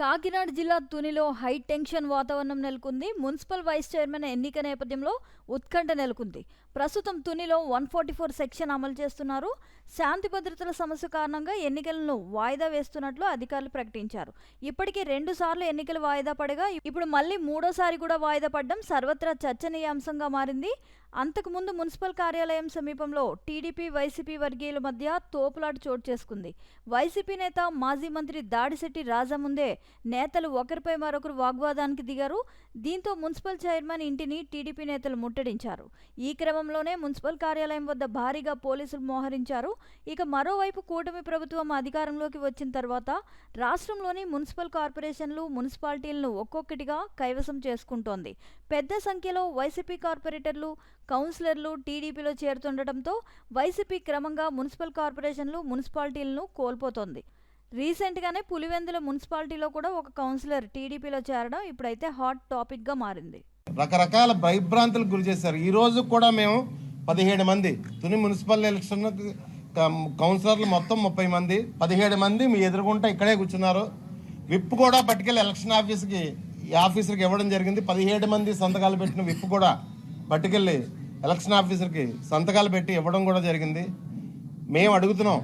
కాకినాడ జిల్లా తునిలో high tension వాతావరణం నెలకొంది. మున్సిపల్ వైస్ చైర్మన్ ఎన్నిక నేపథ్యంలో ఉత్కంఠ నెలకొంది. ప్రస్తుతం తునిలో వన్ ఫార్టీ ఫోర్ సెక్షన్ అమలు చేస్తున్నారు. శాంతి భద్రతల సమస్య కారణంగా ఎన్నికలను వాయిదా వేస్తున్నట్లు అధికారులు ప్రకటించారు. ఇప్పటికే రెండు సార్లు ఎన్నికలు వాయిదా పడగా ఇప్పుడు మళ్ళీ మూడోసారి కూడా వాయిదా పడడం సర్వత్రా చర్చనీయాంశంగా మారింది. అంతకుముందు మున్సిపల్ కార్యాలయం సమీపంలో టీడీపీ వైసీపీ వర్గీయుల మధ్య తోపులాట చోటు చేసుకుంది. వైసీపీ నేత మాజీ మంత్రి దాడిశెట్టి రాజా ముందే నేతలు ఒకరిపై మరొకరు వాగ్వాదానికి దిగారు. దీంతో మున్సిపల్ చైర్మన్ ఇంటిని టీడీపీ నేతలు ముట్టడించారు. ఈ క్రమంలోనే మున్సిపల్ కార్యాలయం వద్ద భారీగా పోలీసులు మోహరించారు. ఇక మరోవైపు కూటమి ప్రభుత్వం అధికారంలోకి వచ్చిన తర్వాత రాష్ట్రంలోని మున్సిపల్ కార్పొరేషన్లు మున్సిపాలిటీలను ఒక్కొక్కటిగా కైవసం చేసుకుంటోంది. పెద్ద సంఖ్యలో వైసీపీ కార్పొరేటర్లు కౌన్సిలర్లు టీడీపీలో చేరుతుండటంతో వైసీపీ క్రమంగా మున్సిపల్ కార్పొరేషన్లు మున్సిపాలిటీలను కోల్పోతోంది. రీసెంట్గానే పులివెందుల మున్సిపాలిటీలో కూడా ఒక కౌన్సిలర్ టీడీపీలో చేరడం ఇప్పుడైతే హాట్ టాపిక్గా మారింది. రకరకాల భయభ్రాంతులకు గురి చేశారు. ఈ రోజు కూడా మేము పదిహేడు మంది తుని మున్సిపల్ ఎలక్షన్ కౌన్సిలర్లు మొత్తం ముప్పై మంది పదిహేడు మంది మీ ఎదురుగుంటా ఇక్కడే కూర్చున్నారు. విప్ కూడా పట్టుకెళ్ళి ఎలక్షన్ ఆఫీస్కి ఈ ఆఫీసర్కి ఇవ్వడం జరిగింది. పదిహేడు మంది సంతకాలు పెట్టిన విప్ కూడా పట్టుకెళ్ళి ఎలక్షన్ ఆఫీసర్కి సంతకాలు పెట్టి ఇవ్వడం కూడా జరిగింది. మేము అడుగుతున్నాం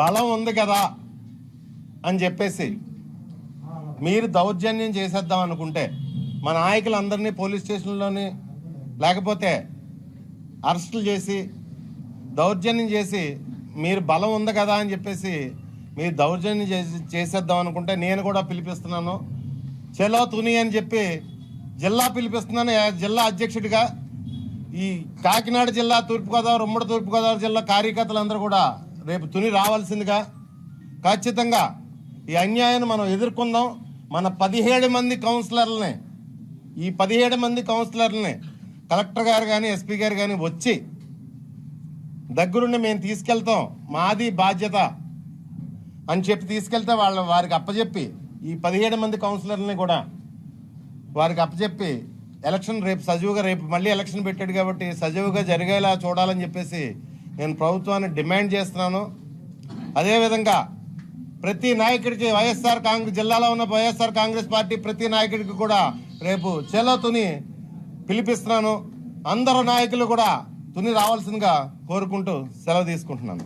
బలం ఉంది కదా అని చెప్పేసి మీరు దౌర్జన్యం చేసేద్దాం అనుకుంటే మా నాయకులందరినీ పోలీస్ స్టేషన్లోని లేకపోతే అరెస్టులు చేసి దౌర్జన్యం చేసి మీరు బలం ఉంది కదా అని చెప్పేసి మీరు దౌర్జన్యం చేసి చేసేద్దాం అనుకుంటే నేను కూడా పిలిపిస్తున్నాను. చెలో తుని అని చెప్పి జిల్లా పిలిపిస్తున్నాను జిల్లా అధ్యక్షుడిగా ఈ కాకినాడ జిల్లా తూర్పుగోదావరి ఉమ్మడి తూర్పుగోదావరి జిల్లా కార్యకర్తలందరూ కూడా రేపు తుని రావాల్సిందిగా ఖచ్చితంగా ఈ అన్యాయాన్ని మనం ఎదుర్కొందాం. మన పదిహేడు మంది కౌన్సిలర్లని ఈ పదిహేడు మంది కౌన్సిలర్లని కలెక్టర్ గారు కానీ ఎస్పీ గారు కానీ వచ్చి దగ్గరుండి మేము తీసుకెళ్తాం మాది బాధ్యత అని చెప్పి తీసుకెళ్తే వాళ్ళ వారికి అప్పచెప్పి ఈ పదిహేడు మంది కౌన్సిలర్ని కూడా వారికి అప్పచెప్పి ఎలక్షన్ రేపు సజీవుగా రేపు మళ్ళీ ఎలక్షన్ పెట్టాడు కాబట్టి సజీవుగా జరిగేలా చూడాలని చెప్పేసి నేను ప్రభుత్వాన్ని డిమాండ్ చేస్తున్నాను. అదేవిధంగా ప్రతి నాయకుడికి వైఎస్ఆర్ కాంగ్రెస్ జిల్లాలో ఉన్న వైఎస్ఆర్ కాంగ్రెస్ పార్టీ ప్రతి నాయకుడికి కూడా రేపు చెలో తుని పిలిపిస్తున్నాను. అందరు నాయకులు కూడా తుని రావాల్సిందిగా కోరుకుంటూ సెలవు తీసుకుంటున్నాను.